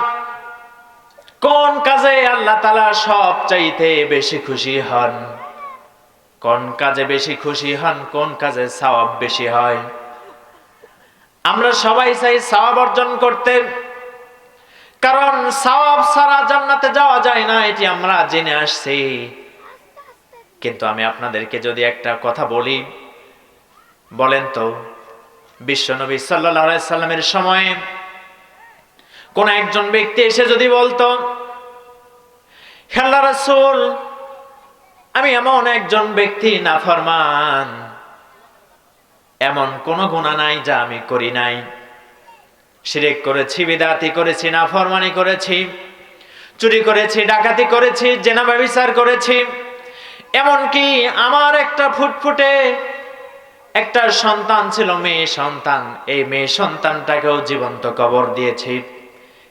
হন কোন কাজে আল্লাহ তালা সব চাইতে বেশি খুশি হন? কোন কাজে বেশি খুশি হন, কোন কাজে সওয়াব বেশি হয়? আমরা সবাই চাই সওয়াব অর্জন করতে। কারণ সওয়াব ছাড়া জান্নাতে যাওয়া যায় না, এটি আমরা জেনে আসছি। কিন্তু আমি আপনাদেরকে যদি একটা কথা বলি, বলেন তো, বিশ্বনবী সাল্লাহ সাল্লামের সময়ে কোন একজন ব্যক্তি এসে যদি বলতো হেল্লা রাসূল, আমি এমন একজন ব্যক্তি না ফরমান এমন কোন গুণা নাই যা আমি করি নাই। সিরেক করেছি, বিদাতি করেছি না ফরমানি করেছি, চুরি করেছি, ডাকাতি করেছি, জেনা ব্যবিচার করেছি। এমনকি আমার একটা ফুটফুটে একটা সন্তান ছিল, মেয়ে সন্তান। এই মেয়ে সন্তানটাকেও জীবন্ত কবর দিয়েছি।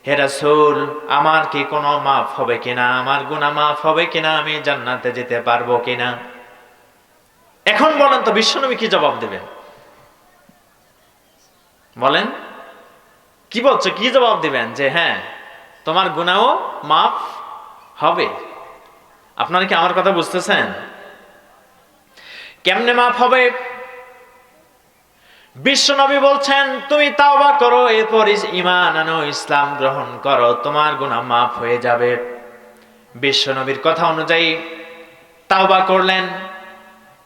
হে রাসূল, আমার কি কোনো মাফ হবে কিনা? আমার গুনাহ মাফ হবে কিনা? আমি জান্নাতে যেতে পারব কিনা? এখন বলেন তো, বিশ্বনবী কি জবাব দেবেন? বলেন, কি বলছো? কি জবাব দিবেন? যে হ্যাঁ তোমার গুনাও মাফ হবে। আপনারা কি আমার কথা বুঝতেছেন? কেমনে মাফ হবে? বিশ্বনবী বলছেন, তুমি তাওবা করো, এরপর ইমান আনো, ইসলাম গ্রহণ করো, তোমার গুণা মাফ হয়ে যাবে। বিশ্বনবীর কথা অনুযায়ী তাওবা করলেন,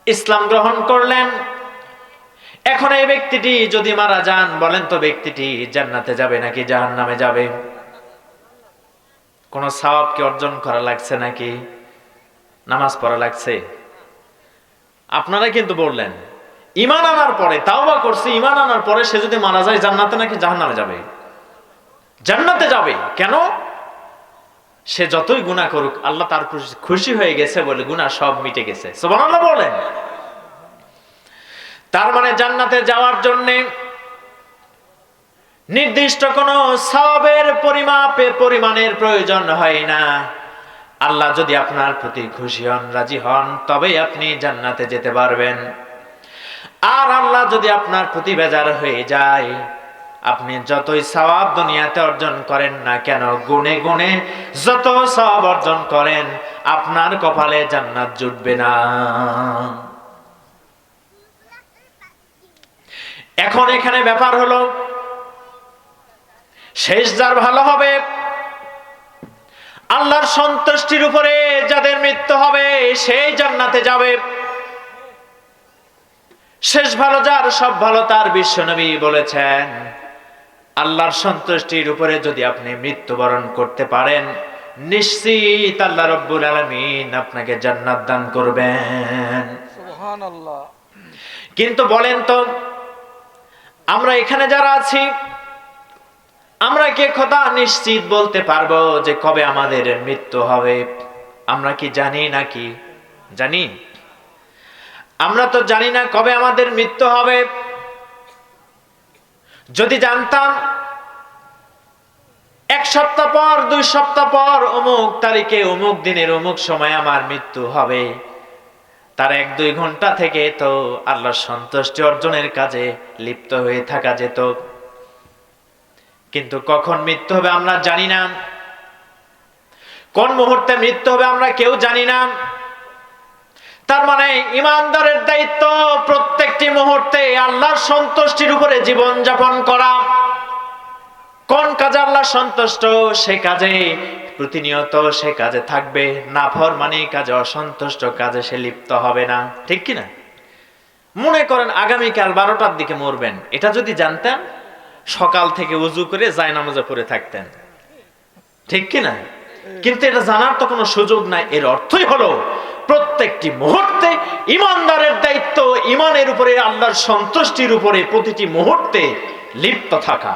ইসলাম গ্রহণ করলেন। এখন এই ব্যক্তিটি যদি মারা যান, বলেন তো ব্যক্তিটি জান্নাতে যাবে নাকি জাহান্নামে যাবে? কোন সওয়াব অর্জন করা লাগছে নাকি? নামাজ পড়া লাগছে? আপনারা কিন্তু বললেন ইমান আনার পরে, তাওবা করছে ইমান আনার পরে সে যদি মারা যায়, জান্নাতে নাকি জাহান্নামে যাবে? জান্নাতে যাবে। কেন? সে যতই গুণা করুক, আল্লাহ তার খুশি হয়ে গেছে বলে গুণা সব মিটে গেছে। বলেন। তার মানে জান্নাতে যাওয়ার জন্য নির্দিষ্ট কোন সবের পরিমাপে পরিমাণের প্রয়োজন হয় না। আল্লাহ যদি আপনার প্রতি খুশি হন, রাজি হন, তবেই আপনি জান্নাতে যেতে পারবেন। আর আল্লাহ যদি আপনার প্রতি বেজার হয়ে যায়, আপনি যতই সওয়াব দুনিয়াতে অর্জন করেন না কেন, গুণে গুণে যত সওয়াব অর্জন করেন, আপনার কপালে জান্নাত জুটবে না। এখন এখানে ব্যাপার হলো, শেষ যার ভালো হবে, আল্লাহর সন্তুষ্টির উপরে যাদের মৃত্যু হবে, সেই জান্নাতে যাবে। শেষ ভালো যার সব ভালো তার বিশ্বনবী বলেছেন আল্লাহর সন্তুষ্টির উপরে যদি আপনি মৃত্যুবরণ করতে পারেন নিশ্চিত আল্লাহ রব্বুল আলমিন আপনাকে জান্নাত দান করবেন। কিন্তু বলেন তো আমরা এখানে যারা আছি আমরা কি কথা নিশ্চিত বলতে পারব যে কবে আমাদের মৃত্যু হবে? আমরা কি জানি নাকি? জানি। আমরা তো জানি না কবে আমাদের মৃত্যু হবে। যদি জানতাম, এক সপ্তাহ পর, দুই সপ্তাহ পর অমুক তারিখে, অমুক দিনের, অমুক সময় আমার মৃত্যু হবে। তার এক, দুই ঘণ্টা থেকে তো আল্লাহর সন্তুষ্টি অর্জনের কাজে লিপ্ত হয়ে থাকা যেত। কিন্তু কখন মৃত্যু হবে আমরা জানি না। কোন মুহূর্তে মৃত্যু হবে আমরা কেউ জানি না। তার মানে ইমানদারের দায়িত্ব প্রত্যেকটি মুহূর্তে আল্লাহর সন্তুষ্টির উপরে জীবন যাপন করা। কোন কাজে আল্লাহ সন্তুষ্ট? সে কাজে প্রতিনিয়ত সে কাজে থাকবে। না ফরমানি কাজে, অসন্তুষ্ট কাজে সে লিপ্ত হবে না। ঠিক কি না মনে করেন আগামীকাল বারোটার দিকে মরবেন। এটা যদি জানতেন, সকাল থেকে উজু করে যায় নামাজে পড়ে থাকতেন। ঠিক কি না কিন্তু এটা জানার তো কোনো সুযোগ নাই। এর অর্থই হলো প্রত্যেকটি মুহূর্তে ইমানদারের দায়িত্ব ইমানের উপরে আল্লাহর সন্তুষ্টির উপরে প্রতিটি মুহূর্তে লিপ্ত থাকা।